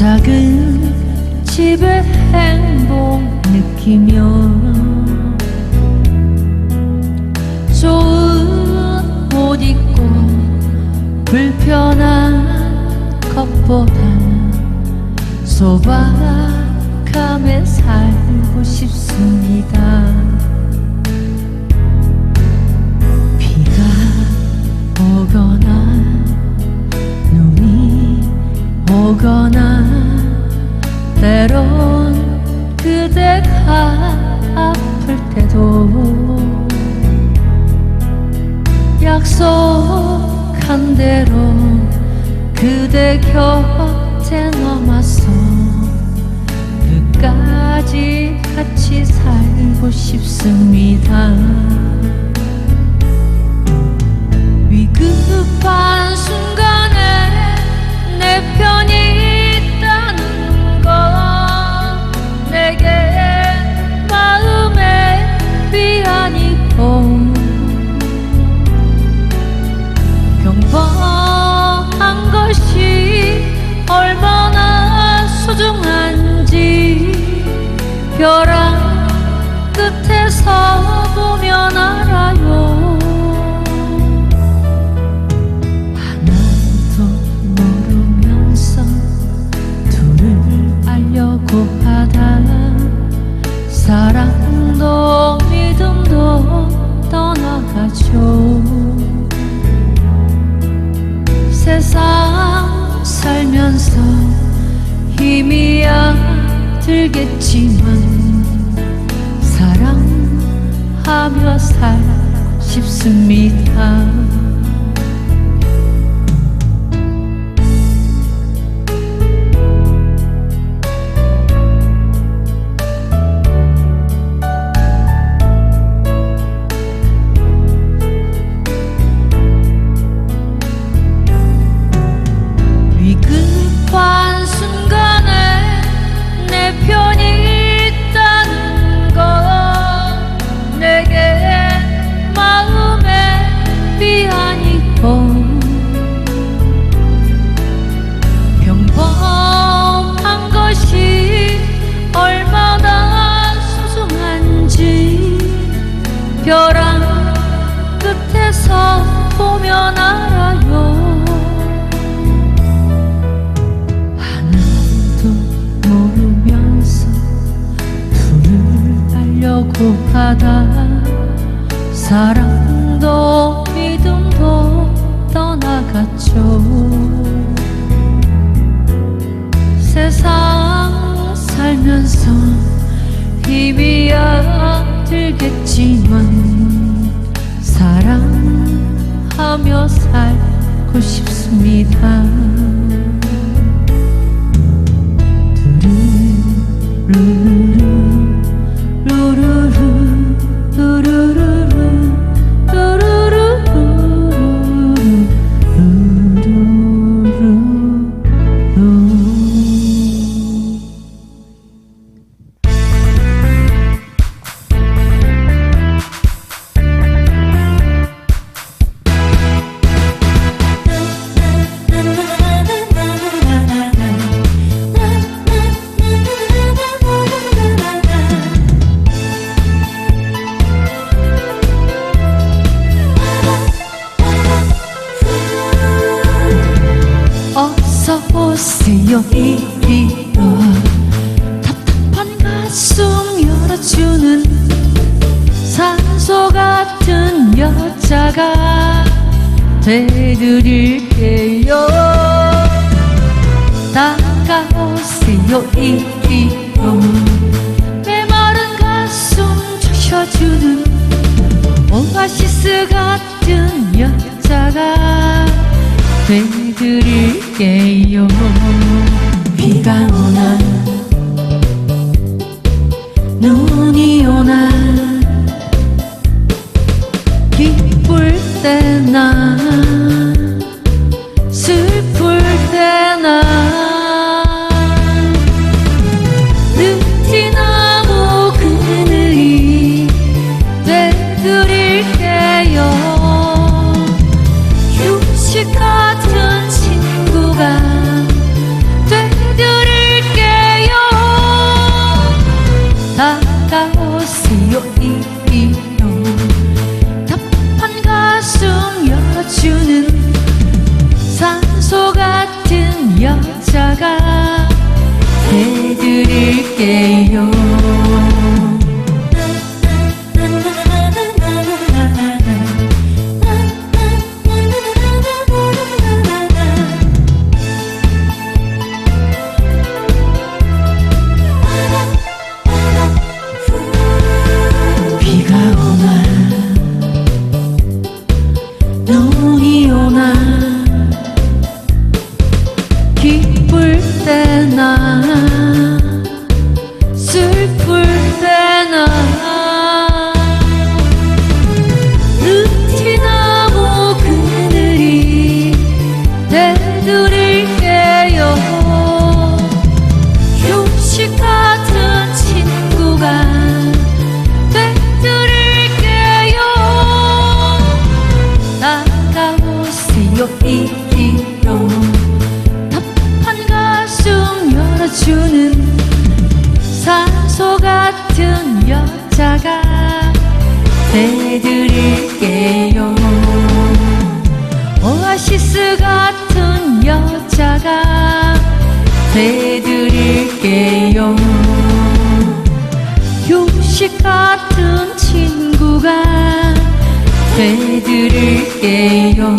작은 집의 행복 느끼며 좋은 옷 입고 불편한 것보다는 소박 곁에 남아서 끝까지 같이 살고 싶습니다. 위급한 순간에 들겠지만 사랑하며 살 싶습니다. 알려고 하다 사랑도 믿음도 떠나갔죠 세상 살면서 힘이야 들겠지만 사랑하며 살고 싶습니다. 오세요 이리로 답답한 가슴 열어주는 산소 같은 여자가 되드릴게요. 다가오세요 이리로 메마른 가슴 적셔주는 오아시스 같은 여자가 되드릴게요 비가 오나 눈이 오나 기쁠 때나 가오 C.O.E.E.O 답한 가슴 열어주는 산소 같은 여자가 해드릴게요. 되드릴게요. 오아시스 같은 여자가 되드릴게요. 휴식 같은 친구가 되드릴게요